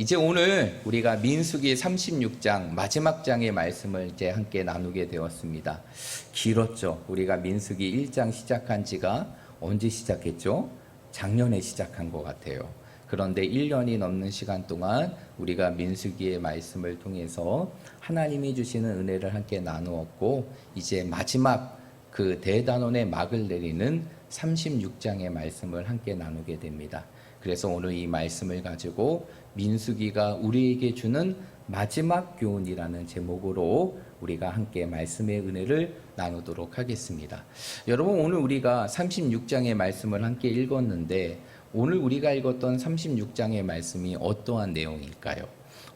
이제 오늘 우리가 민수기 36장 마지막 장의 말씀을 이제 함께 나누게 되었습니다. 길었죠. 우리가 민수기 1장 시작한 지가 언제 시작했죠? 작년에 시작한 것 같아요. 그런데 1년이 넘는 시간 동안 우리가 민수기의 말씀을 통해서 하나님이 주시는 은혜를 함께 나누었고 이제 마지막 그 대단원의 막을 내리는 36장의 말씀을 함께 나누게 됩니다. 그래서 오늘 이 말씀을 가지고 민수기가 우리에게 주는 마지막 교훈이라는 제목으로 우리가 함께 말씀의 은혜를 나누도록 하겠습니다. 여러분 오늘 우리가 36장의 말씀을 함께 읽었는데 오늘 우리가 읽었던 36장의 말씀이 어떠한 내용일까요?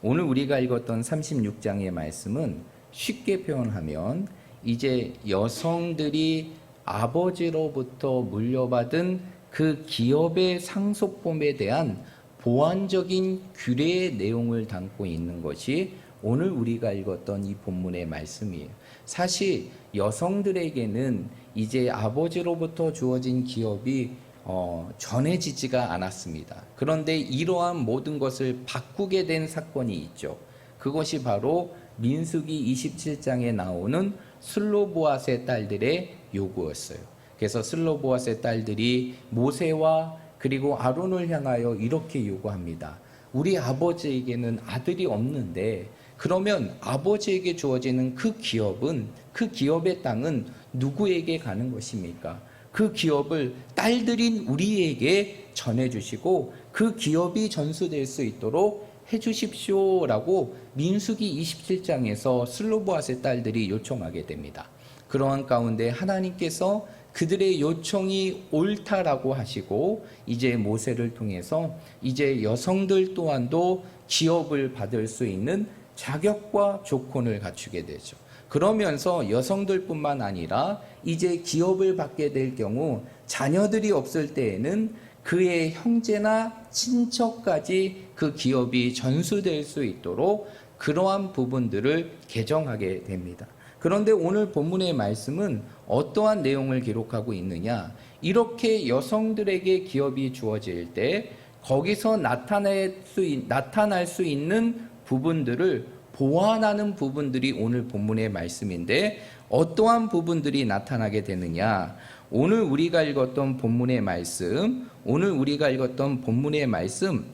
오늘 우리가 읽었던 36장의 말씀은 쉽게 표현하면 이제 여성들이 아버지로부터 물려받은 그 기업의 상속범에 대한 보완적인 규례의 내용을 담고 있는 것이 오늘 우리가 읽었던 이 본문의 말씀이에요. 사실 여성들에게는 이제 아버지로부터 주어진 기업이 어, 전해지지가 않았습니다. 그런데 이러한 모든 것을 바꾸게 된 사건이 있죠. 그것이 바로 민수기 27장에 나오는 슬로보아스의 딸들의 요구였어요. 그래서 슬로보아스의 딸들이 모세와 그리고 아론을 향하여 이렇게 요구합니다. 우리 아버지에게는 아들이 없는데 그러면 아버지에게 주어지는 그 기업은 그 기업의 땅은 누구에게 가는 것입니까? 그 기업을 딸들인 우리에게 전해 주시고 그 기업이 전수될 수 있도록 해 주십시오라고 민수기 27장에서 슬로보아스의 딸들이 요청하게 됩니다. 그러한 가운데 하나님께서 그들의 요청이 옳다라고 하시고 이제 모세를 통해서 이제 여성들 또한도 기업을 받을 수 있는 자격과 조건을 갖추게 되죠. 그러면서 여성들뿐만 아니라 이제 기업을 받게 될 경우 자녀들이 없을 때에는 그의 형제나 친척까지 그 기업이 전수될 수 있도록 그러한 부분들을 개정하게 됩니다. 그런데 오늘 본문의 말씀은 어떠한 내용을 기록하고 있느냐? 이렇게 여성들에게 기업이 주어질 때 거기서 나타날 수, 있- 나타날 수 있는 부분들을 보완하는 부분들이 오늘 본문의 말씀인데 어떠한 부분들이 나타나게 되느냐? 오늘 우리가 읽었던 본문의 말씀, 오늘 우리가 읽었던 본문의 말씀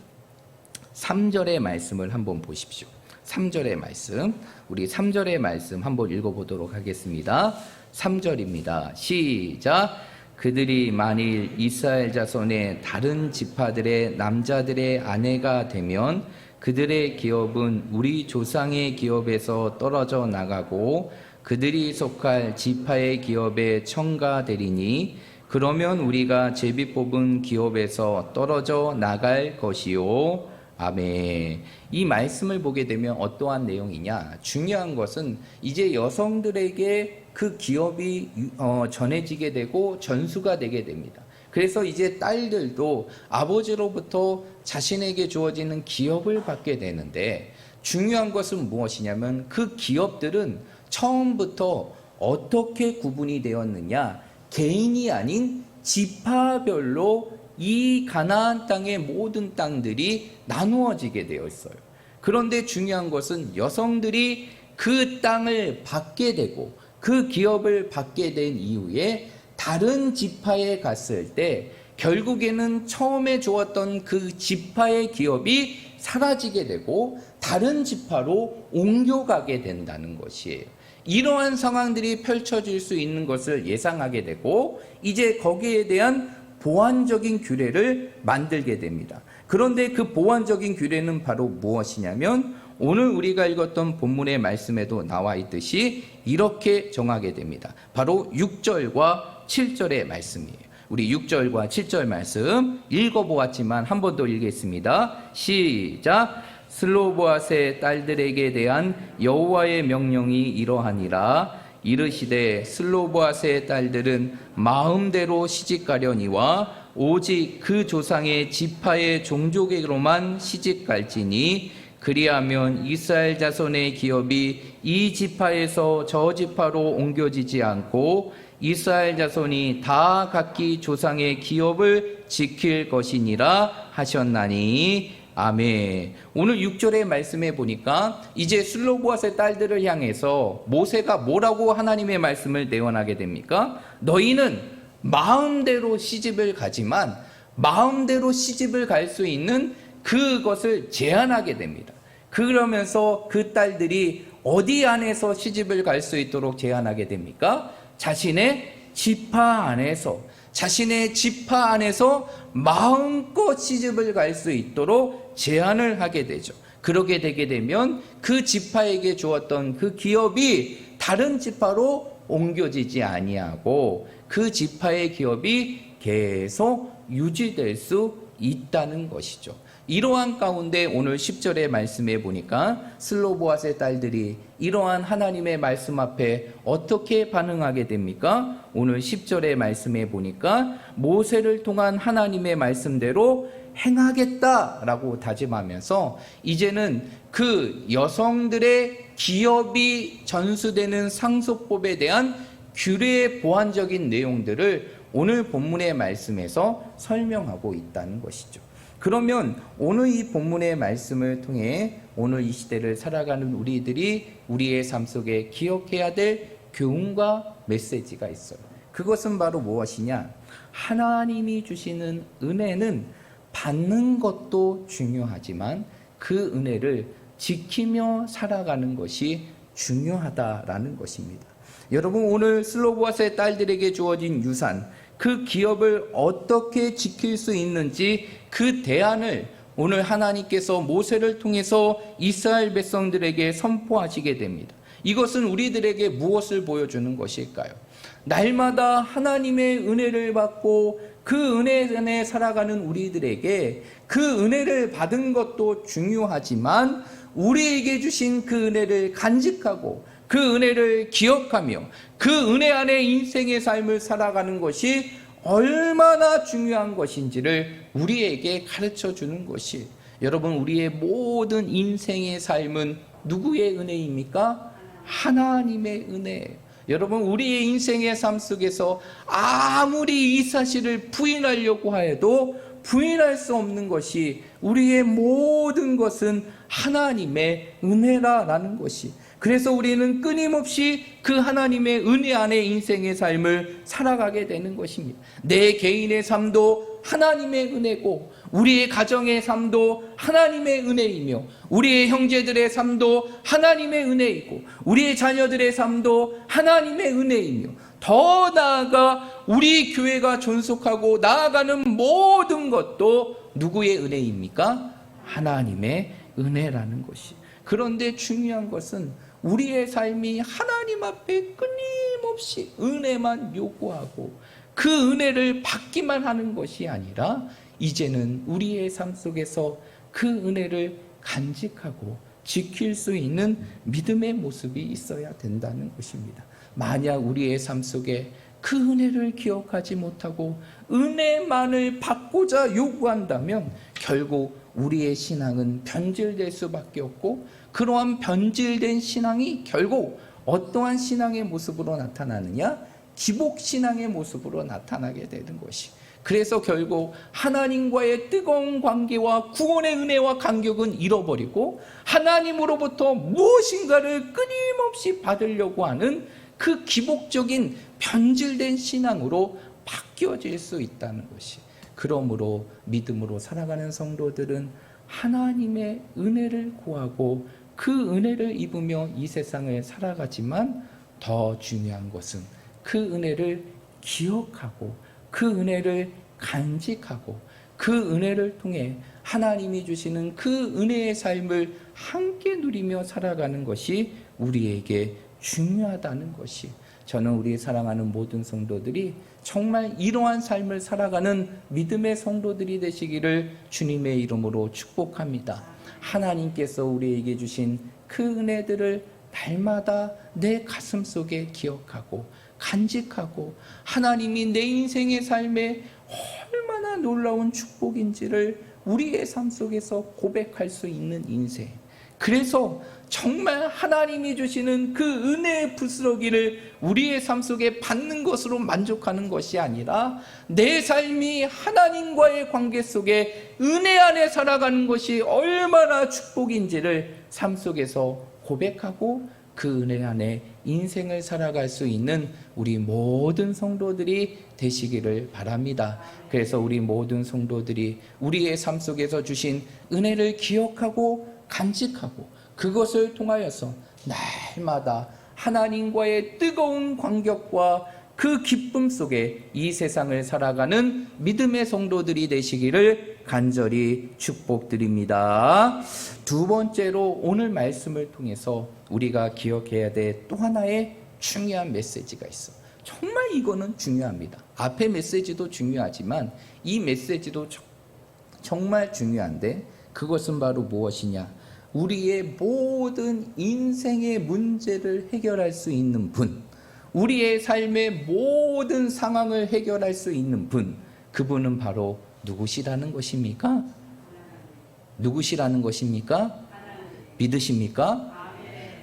3절의 말씀을 한번 보십시오. 3절의 말씀. 우리 3절의 말씀 한번 읽어보도록 하겠습니다. 3절입니다. 시작. 그들이 만일 이스라엘 자손의 다른 지파들의 남자들의 아내가 되면 그들의 기업은 우리 조상의 기업에서 떨어져 나가고 그들이 속할 지파의 기업에 첨가되리니 그러면 우리가 제비 뽑은 기업에서 떨어져 나갈 것이요. 아멘. 이 말씀을 보게 되면 어떠한 내용이냐? 중요한 것은 이제 여성들에게 그 기업이 유- 어, 전해지게 되고 전수가 되게 됩니다. 그래서 이제 딸들도 아버지로부터 자신에게 주어지는 기업을 받게 되는데 중요한 것은 무엇이냐면 그 기업들은 처음부터 어떻게 구분이 되었느냐? 개인이 아닌 지파별로 이 가나안 땅의 모든 땅들이 나누어지게 되어 있어요. 그런데 중요한 것은 여성들이 그 땅을 받게 되고 그 기업을 받게 된 이후에 다른 지파에 갔을 때 결국에는 처음에 주었던 그 지파의 기업이 사라지게 되고 다른 지파로 옮겨가게 된다는 것이에요. 이러한 상황들이 펼쳐질 수 있는 것을 예상하게 되고 이제 거기에 대한 보완적인 규례를 만들게 됩니다. 그런데 그 보완적인 규례는 바로 무엇이냐면 오늘 우리가 읽었던 본문의 말씀에도 나와 있듯이 이렇게 정하게 됩니다. 바로 6절과 7절의 말씀이에요. 우리 6절과 7절 말씀 읽어보았지만 한 번 더 읽겠습니다. 시작. 슬로보아스의 딸들에게 대한 여호와의 명령이 이러하니라. 이르시되 슬로보아스의 딸들은 마음대로 시집가려니와 오직 그 조상의 지파의 종족에로만 시집갈지니 그리하면 이스라엘 자손의 기업이 이 지파에서 저 지파로 옮겨지지 않고 이스라엘 자손이 다 각기 조상의 기업을 지킬 것이니라 하셨나니 아멘. 오늘 6절의 말씀에 보니까 이제 슬로보아스의 딸들을 향해서 모세가 뭐라고 하나님의 말씀을 내원하게 됩니까? 너희는 마음대로 시집을 가지만 마음대로 시집을 갈 수 있는 그것을 제한하게 됩니다. 그러면서 그 딸들이 어디 안에서 시집을 갈 수 있도록 제한하게 됩니까? 자신의 지파 안에서 자신의 지파 안에서 마음껏 시집을 갈 수 있도록 제한을 하게 되죠. 그러게 되게 되면 그 지파에게 주었던 그 기업이 다른 지파로 옮겨지지 아니하고 그 지파의 기업이 계속 유지될 수 있다는 것이죠. 이러한 가운데 오늘 10절의 말씀에 보니까 슬로보아스의 딸들이 이러한 하나님의 말씀 앞에 어떻게 반응하게 됩니까? 오늘 10절의 말씀에 보니까 모세를 통한 하나님의 말씀대로 행하겠다라고 다짐하면서 이제는 그 여성들의 기업이 전수되는 상속법에 대한 규례의 보완적인 내용들을 오늘 본문의 말씀에서 설명하고 있다는 것이죠. 그러면 오늘 이 본문의 말씀을 통해 오늘 이 시대를 살아가는 우리들이 우리의 삶 속에 기억해야 될 교훈과 메시지가 있어요. 그것은 바로 무엇이냐? 하나님이 주시는 은혜는 받는 것도 중요하지만 그 은혜를 지키며 살아가는 것이 중요하다라는 것입니다. 여러분 오늘 슬로보아스의 딸들에게 주어진 유산 그 기업을 어떻게 지킬 수 있는지 그 대안을 오늘 하나님께서 모세를 통해서 이스라엘 백성들에게 선포하시게 됩니다. 이것은 우리들에게 무엇을 보여주는 것일까요? 날마다 하나님의 은혜를 받고 그 은혜 안에 살아가는 우리들에게 그 은혜를 받은 것도 중요하지만 우리에게 주신 그 은혜를 간직하고 그 은혜를 기억하며 그 은혜 안에 인생의 삶을 살아가는 것이 얼마나 중요한 것인지를 우리에게 가르쳐 주는 것이 여러분 우리의 모든 인생의 삶은 누구의 은혜입니까? 하나님의 은혜. 여러분 우리의 인생의 삶 속에서 아무리 이 사실을 부인하려고 해도 부인할 수 없는 것이 우리의 모든 것은 하나님의 은혜라라는 것이 그래서 우리는 끊임없이 그 하나님의 은혜 안에 인생의 삶을 살아가게 되는 것입니다. 내 개인의 삶도 하나님의 은혜고 우리의 가정의 삶도 하나님의 은혜이며 우리의 형제들의 삶도 하나님의 은혜이고 우리의 자녀들의 삶도 하나님의 은혜이며 더 나아가 우리 교회가 존속하고 나아가는 모든 것도 누구의 은혜입니까? 하나님의 은혜라는 것이. 그런데 중요한 것은 우리의 삶이 하나님 앞에 끊임없이 은혜만 요구하고 그 은혜를 받기만 하는 것이 아니라 이제는 우리의 삶 속에서 그 은혜를 간직하고 지킬 수 있는 믿음의 모습이 있어야 된다는 것입니다. 만약 우리의 삶 속에 그 은혜를 기억하지 못하고 은혜만을 받고자 요구한다면 결국 우리의 신앙은 변질될 수밖에 없고 그러한 변질된 신앙이 결국 어떠한 신앙의 모습으로 나타나느냐? 기복 신앙의 모습으로 나타나게 되는 것이. 그래서 결국 하나님과의 뜨거운 관계와 구원의 은혜와 간격은 잃어버리고 하나님으로부터 무엇인가를 끊임없이 받으려고 하는 그 기복적인 변질된 신앙으로 바뀌어질 수 있다는 것이. 그러므로 믿음으로 살아가는 성도들은 하나님의 은혜를 구하고 그 은혜를 입으며 이 세상을 살아가지만 더 중요한 것은 그 은혜를 기억하고 그 은혜를 간직하고 그 은혜를 통해 하나님이 주시는 그 은혜의 삶을 함께 누리며 살아가는 것이 우리에게 중요하다는 것이 저는 우리 사랑하는 모든 성도들이 정말 이러한 삶을 살아가는 믿음의 성도들이 되시기를 주님의 이름으로 축복합니다. 하나님께서 우리에게 주신 그 은혜들을 날마다 내 가슴 속에 기억하고 간직하고 하나님이 내 인생의 삶에 얼마나 놀라운 축복인지를 우리의 삶 속에서 고백할 수 있는 인생. 그래서 정말 하나님이 주시는 그 은혜의 부스러기를 우리의 삶 속에 받는 것으로 만족하는 것이 아니라 내 삶이 하나님과의 관계 속에 은혜 안에 살아가는 것이 얼마나 축복인지를 삶 속에서 고백하고 그 은혜 안에 인생을 살아갈 수 있는 우리 모든 성도들이 되시기를 바랍니다. 그래서 우리 모든 성도들이 우리의 삶 속에서 주신 은혜를 기억하고 간직하고 그것을 통하여서 날마다 하나님과의 뜨거운 관격과 그 기쁨 속에 이 세상을 살아가는 믿음의 성도들이 되시기를 간절히 축복드립니다. 두 번째로 오늘 말씀을 통해서 우리가 기억해야 될 또 하나의 중요한 메시지가 있어. 정말 이거는 중요합니다. 앞의 메시지도 중요하지만 이 메시지도 저- 정말 중요한데 그것은 바로 무엇이냐? 우리의 모든 인생의 문제를 해결할 수 있는 분, 우리의 삶의 모든 상황을 해결할 수 있는 분, 그분은 바로 누구시라는 것입니까? 누구시라는 것입니까? 믿으십니까?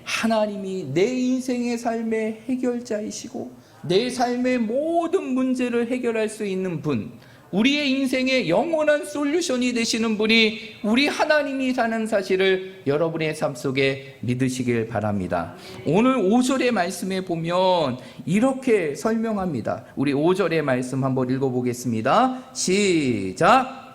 하나님이 내 인생의 삶의 해결자이시고 내 삶의 모든 문제를 해결할 수 있는 분, 우리의 인생의 영원한 솔루션이 되시는 분이 우리 하나님이 사는 사실을 여러분의 삶 속에 믿으시길 바랍니다. 오늘 5절의 말씀에 보면 이렇게 설명합니다. 우리 5절의 말씀 한번 읽어보겠습니다. 시작.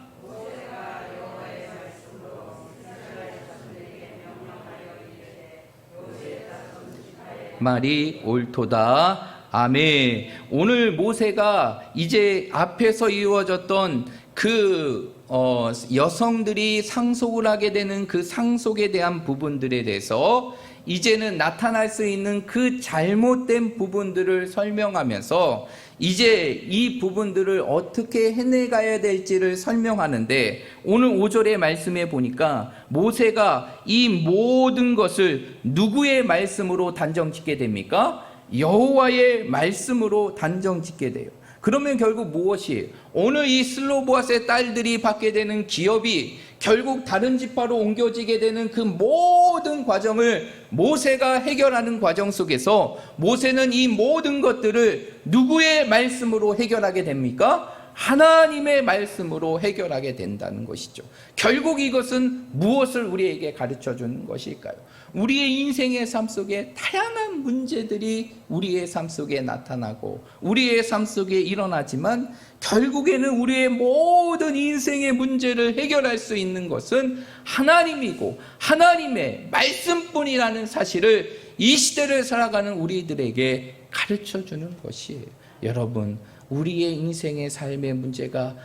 말이 옳도다. 아멘. 오늘 모세가 이제 앞에서 이루어졌던 그 어, 여성들이 상속을 하게 되는 그 상속에 대한 부분들에 대해서 이제는 나타날 수 있는 그 잘못된 부분들을 설명하면서 이제 이 부분들을 어떻게 해내가야 될지를 설명하는데 오늘 5절의 말씀에 보니까 모세가 이 모든 것을 누구의 말씀으로 단정 짓게 됩니까? 여호와의 말씀으로 단정 짓게 돼요. 그러면 결국 무엇이 오늘 이 슬로보아스의 딸들이 받게 되는 기업이 결국 다른 지파로 옮겨지게 되는 그 모든 과정을 모세가 해결하는 과정 속에서 모세는 이 모든 것들을 누구의 말씀으로 해결하게 됩니까? 하나님의 말씀으로 해결하게 된다는 것이죠. 결국 이것은 무엇을 우리에게 가르쳐 주는 것일까요? 우리의 인생의 삶 속에 다양한 문제들이 우리의 삶 속에 나타나고 우리의 삶 속에 일어나지만 결국에는 우리의 모든 인생의 문제를 해결할 수 있는 것은 하나님이고 하나님의 말씀뿐이라는 사실을 이 시대를 살아가는 우리들에게 가르쳐 주는 것이에요. 여러분, 우리의 인생의 삶의 문제가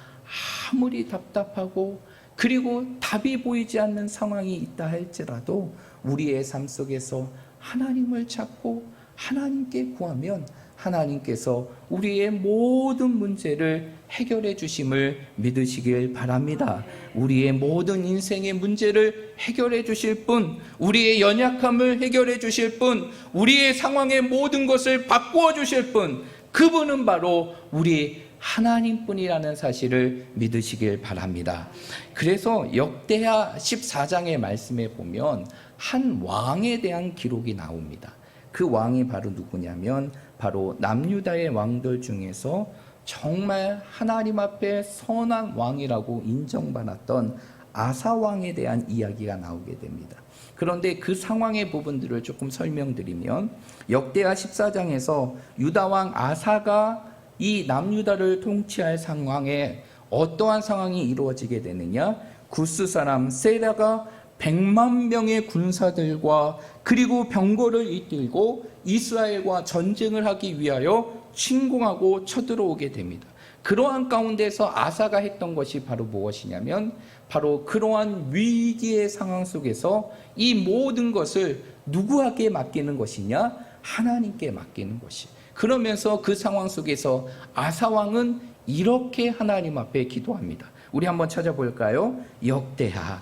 아무리 답답하고 그리고 답이 보이지 않는 상황이 있다 할지라도 우리의 삶 속에서 하나님을 찾고 하나님께 구하면 하나님께서 우리의 모든 문제를 해결해 주심을 믿으시길 바랍니다. 우리의 모든 인생의 문제를 해결해 주실 분, 우리의 연약함을 해결해 주실 분, 우리의 상황의 모든 것을 바꾸어 주실 분, 그분은 바로 우리 하나님뿐이라는 사실을 믿으시길 바랍니다. 그래서 역대하 14장의 말씀에 보면 한 왕에 대한 기록이 나옵니다. 그 왕이 바로 누구냐면 바로 남유다의 왕들 중에서 정말 하나님 앞에 선한 왕이라고 인정받았던 아사 왕에 대한 이야기가 나오게 됩니다. 그런데 그 상황의 부분들을 조금 설명드리면 역대하 14장에서 유다 왕 아사가 이 남유다를 통치할 상황에 어떠한 상황이 이루어지게 되느냐? 구스 사람 세라가 100만 명의 군사들과 그리고 병거를 이끌고 이스라엘과 전쟁을 하기 위하여 침공하고 쳐들어오게 됩니다. 그러한 가운데서 아사가 했던 것이 바로 무엇이냐면 바로 그러한 위기의 상황 속에서 이 모든 것을 누구에게 맡기는 것이냐? 하나님께 맡기는 것이. 그러면서 그 상황 속에서 아사 왕은 이렇게 하나님 앞에 기도합니다. 우리 한번 찾아볼까요? 역대하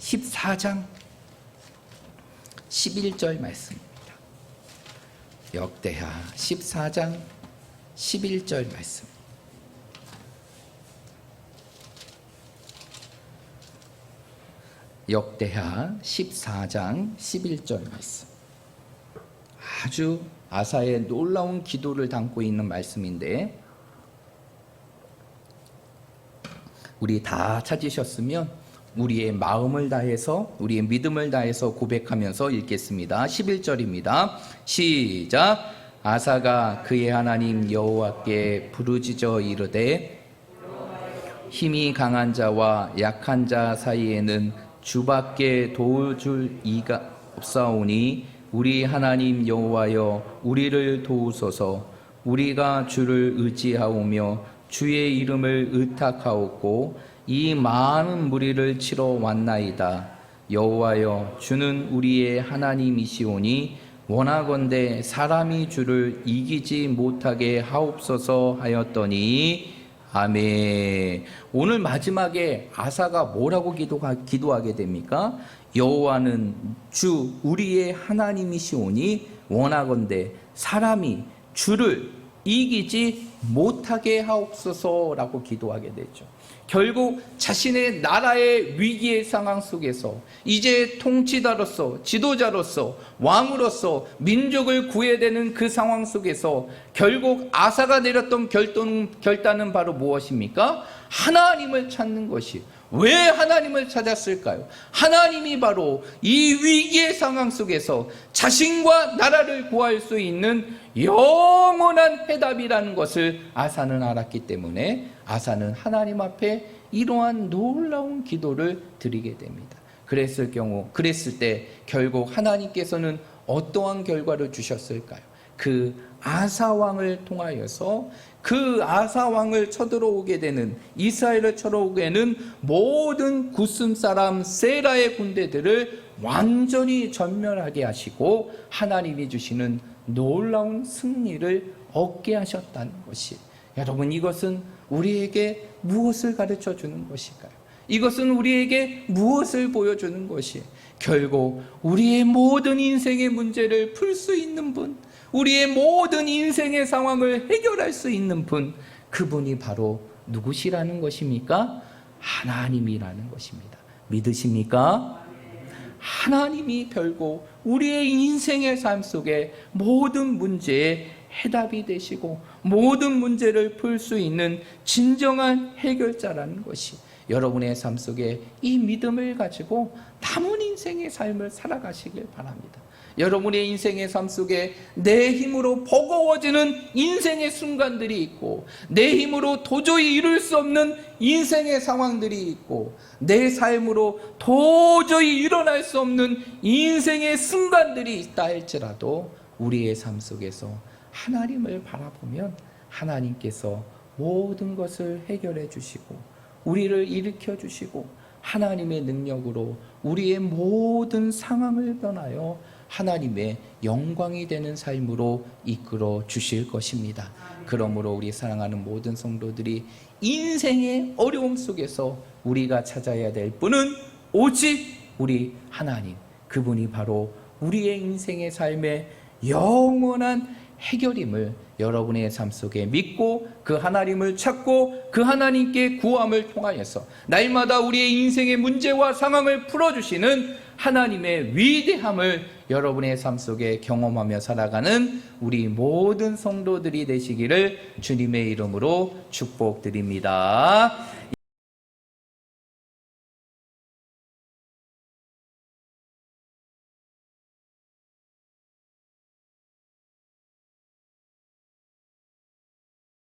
14장 11절 말씀입니다. 역대하 14장 11절 말씀. 역대하 14장 11절 말씀. 아주 아사의 놀라운 기도를 담고 있는 말씀인데 우리 다 찾으셨으면 우리의 마음을 다해서 우리의 믿음을 다해서 고백하면서 읽겠습니다. 11절입니다. 시작. 아사가 그의 하나님 여호와께 부르짖어 이르되 힘이 강한 자와 약한 자 사이에는 주밖에 도와줄 이가 없사오니 우리 하나님 여호와여 우리를 도우소서. 우리가 주를 의지하오며 주의 이름을 의탁하옵고 이 많은 무리를 치러 왔나이다. 여호와여 주는 우리의 하나님이시오니 원하건대 사람이 주를 이기지 못하게 하옵소서 하였더니 아멘. 오늘 마지막에 아사가 뭐라고 기도하, 기도하게 됩니까? 여호와는 주 우리의 하나님이시오니 원하건대 사람이 주를 이기지 못하게 하옵소서라고 기도하게 되죠. 결국 자신의 나라의 위기의 상황 속에서 이제 통치자로서 지도자로서 왕으로서 민족을 구해야 되는 그 상황 속에서 결국 아사가 내렸던 결단, 결단은 바로 무엇입니까? 하나님을 찾는 것이 왜 하나님을 찾았을까요? 하나님이 바로 이 위기의 상황 속에서 자신과 나라를 구할 수 있는 영원한 해답이라는 것을 아사는 알았기 때문에 아사는 하나님 앞에 이러한 놀라운 기도를 드리게 됩니다. 그랬을 경우, 그랬을 때 결국 하나님께서는 어떠한 결과를 주셨을까요? 그 아사 왕을 통하여서 그 아사 왕을 쳐들어오게 되는 이스라엘을 쳐들어오게 되는 모든 구스 사람 세라의 군대들을 완전히 전멸하게 하시고 하나님이 주시는 놀라운 승리를 얻게 하셨다는 것이 여러분 이것은 우리에게 무엇을 가르쳐 주는 것일까요? 이것은 우리에게 무엇을 보여주는 것이 결국 우리의 모든 인생의 문제를 풀 수 있는 분, 우리의 모든 인생의 상황을 해결할 수 있는 분, 그분이 바로 누구시라는 것입니까? 하나님이라는 것입니다. 믿으십니까? 하나님이 결국 우리의 인생의 삶 속에 모든 문제에 해답이 되시고 모든 문제를 풀 수 있는 진정한 해결자라는 것이 여러분의 삶 속에 이 믿음을 가지고 남은 인생의 삶을 살아가시길 바랍니다. 여러분의 인생의 삶 속에 내 힘으로 버거워지는 인생의 순간들이 있고 내 힘으로 도저히 이룰 수 없는 인생의 상황들이 있고 내 삶으로 도저히 일어날 수 없는 인생의 순간들이 있다 할지라도 우리의 삶 속에서 하나님을 바라보면 하나님께서 모든 것을 해결해 주시고 우리를 일으켜 주시고 하나님의 능력으로 우리의 모든 상황을 변하여 하나님의 영광이 되는 삶으로 이끌어 주실 것입니다. 그러므로 우리 사랑하는 모든 성도들이 인생의 어려움 속에서 우리가 찾아야 될 분은 오직 우리 하나님. 그분이 바로 우리의 인생의 삶의 영원한 해결임을 여러분의 삶 속에 믿고 그 하나님을 찾고 그 하나님께 구함을 통하여서 날마다 우리의 인생의 문제와 상황을 풀어주시는 하나님의 위대함을 여러분의 삶 속에 경험하며 살아가는 우리 모든 성도들이 되시기를 주님의 이름으로 축복드립니다.